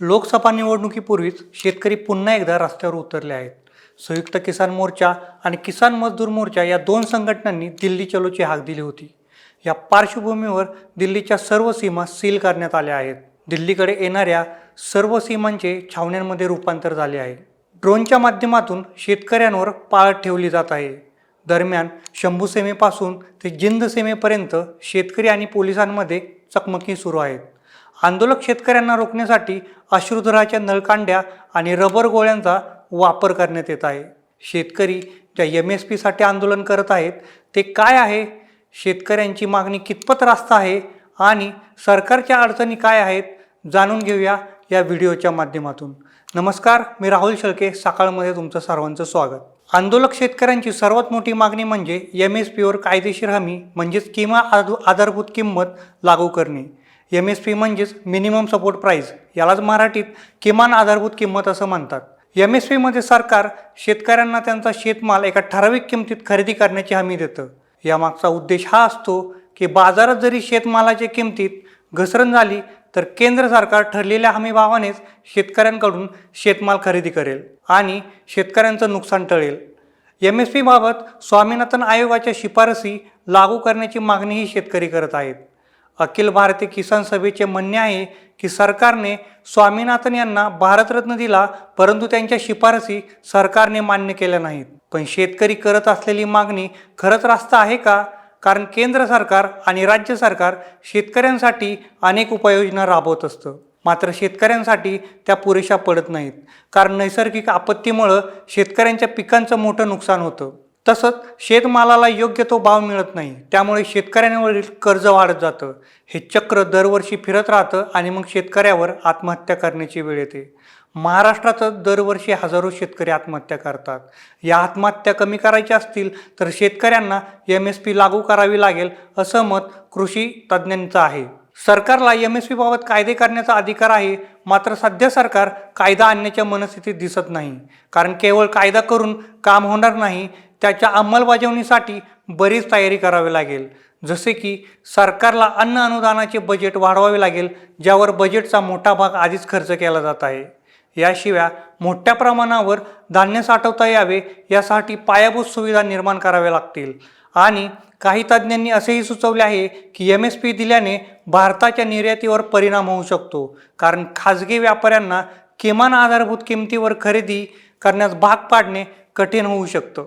लोकसभा निवडणुकीपूर्वीच शेतकरी पुन्हा एकदा रस्त्यावर उतरले आहेत. संयुक्त किसान मोर्चा आणि किसान मजदूर मोर्चा या दोन संघटनांनी दिल्ली चलोची हाक दिली होती. या पार्श्वभूमीवर दिल्लीच्या सर्व सीमा सील करण्यात आल्या आहेत. दिल्लीकडे येणाऱ्या सर्व सीमांचे छावण्यांमध्ये रूपांतर झाले आहे. ड्रोनच्या माध्यमातून शेतकऱ्यांवर पाळत ठेवली जात आहे. दरम्यान शंभू सीमेपासून ते जिंद सीमेपर्यंत शेतकरी आणि पोलिसांमध्ये चकमकी सुरू आहेत. आंदोलक शेतकऱ्यांना रोखण्यासाठी अश्रुधराच्या नळकांड्या आणि रबर गोळ्यांचा वापर करण्यात येत आहे. शेतकरी ज्या एम एस पीसाठी आंदोलन करत आहेत ते काय आहे? शेतकऱ्यांची मागणी कितपत रास्त आहे? आणि सरकारच्या अडचणी काय आहेत? जाणून घेऊया या व्हिडिओच्या माध्यमातून. नमस्कार मी राहुल शेळके सकाळमध्ये तुमचं सर्वांचं स्वागत. आंदोलक शेतकऱ्यांची सर्वात मोठी मागणी म्हणजे एम एस पीवर कायदेशीर हमी म्हणजेच किमान आधारभूत किंमत लागू करणे. एम एस पी म्हणजेच मिनिमम सपोर्ट प्राईज यालाच मराठीत किमान आधारभूत किंमत असं म्हणतात. एम एस पीमध्ये सरकार शेतकऱ्यांना त्यांचा शेतमाल एका ठराविक किमतीत खरेदी करण्याची हमी देतं. यामागचा उद्देश हा असतो की बाजारात जरी शेतमालाच्या किमतीत घसरण झाली तर केंद्र सरकार ठरलेल्या हमीभावानेच शेतकऱ्यांकडून शेतमाल खरेदी करेल आणि शेतकऱ्यांचं नुकसान टळेल. एम एस पीबाबत स्वामीनाथन आयोगाच्या शिफारसी लागू करण्याची मागणीही शेतकरी करत आहेत. अखिल भारतीय किसान सभेचे म्हणणे आहे की सरकारने स्वामीनाथन यांना भारतरत्न दिला परंतु त्यांच्या शिफारसी सरकारने मान्य केल्या नाहीत. पण शेतकरी करत असलेली मागणी खरंच रास्ता आहे का? कारण केंद्र सरकार आणि राज्य सरकार शेतकऱ्यांसाठी अनेक उपाययोजना राबवत असतं. मात्र शेतकऱ्यांसाठी त्या पुरेशा पडत नाहीत. कारण नैसर्गिक आपत्तीमुळं शेतकऱ्यांच्या पिकांचं मोठं नुकसान होतं. तसंच शेतमालाला योग्य तो भाव मिळत नाही. त्यामुळे शेतकऱ्यांवरील कर्ज वाढत जातं. हे चक्र दरवर्षी फिरत राहतं आणि मग शेतकऱ्यावर आत्महत्या करण्याची वेळ येते. महाराष्ट्रातच दरवर्षी हजारो शेतकरी आत्महत्या करतात. या आत्महत्या कमी करायच्या असतील तर शेतकऱ्यांना एम एस पी लागू करावी लागेल असं मत कृषी तज्ज्ञांचं आहे. सरकारला एम एस पीबाबत कायदे करण्याचा अधिकार आहे. मात्र सध्या सरकार कायदा आणण्याच्या मनस्थितीत दिसत नाही. कारण केवळ कायदा करून काम होणार नाही त्याच्या अंमलबजावणीसाठी बरीच तयारी करावी लागेल. जसे की सरकारला अन्न अनुदानाचे बजेट वाढवावे लागेल ज्यावर बजेटचा मोठा भाग आधीच खर्च केला जात आहे. याशिवाय मोठ्या प्रमाणावर धान्य साठवता यावे यासाठी पायाभूत सुविधा निर्माण कराव्या लागतील. आणि काही तज्ज्ञांनी असेही सुचवले आहे की एम एस पी दिल्याने भारताच्या निर्यातीवर परिणाम होऊ शकतो. कारण खाजगी व्यापाऱ्यांना किमान आधारभूत किमतीवर खरेदी करण्यास भाग पाडणे कठीण होऊ शकतं.